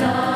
나